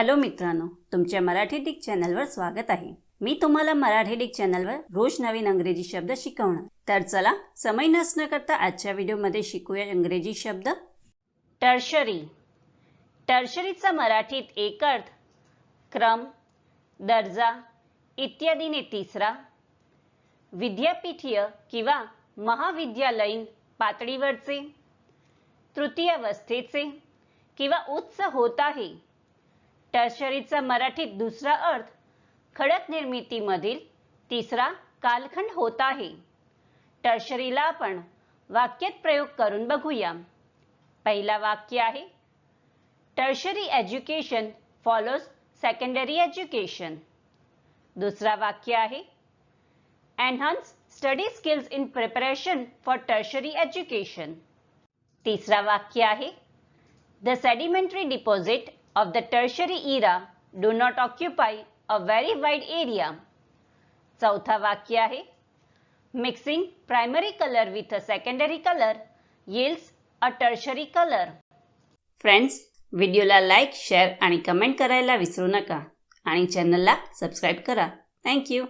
Hello मित्रांनो तुमच्या Marathi Dick चॅनलवर स्वागत आहे. मी तुम्हाला मराठी डिक चॅनलवर रोज नवीन अंग्रेजी शब्द शिकवणार. तर चला समय नसणं करता आजच्या व्हिडिओमध्ये शिकूया इंग्रजी शब्द. टर्शरी. टर्शरीचा मराठीत एक अर्थ क्रम दर्जा इत्यादीने तिसरा विद्यापीठीय किंवा महाविद्यालयीन पातळीवरचे तृतीयावस्थेचे किंवा उच्च होत आहे. टर्शरीचा मराठीत दुसरा अर्थ खडक निर्मितीमधील तिसरा कालखंड होत आहे. टर्शरीला आपण वाक्यात प्रयोग करून बघूया. पहिला वाक्य आहे tertiary education follows secondary education. दुसरा वाक्य आहे enhance study skills in preparation for tertiary education. तिसरा वाक्य आहे the sedimentary deposit of the tertiary era do not occupy a very wide area. चौथा वाक्य आहे mixing primary colour with a secondary colour yields a tertiary colour friends व्हिडिओला like share आणि comment करायला विसरू नका आणि चॅनलला सबस्क्राईब करा थँक्यू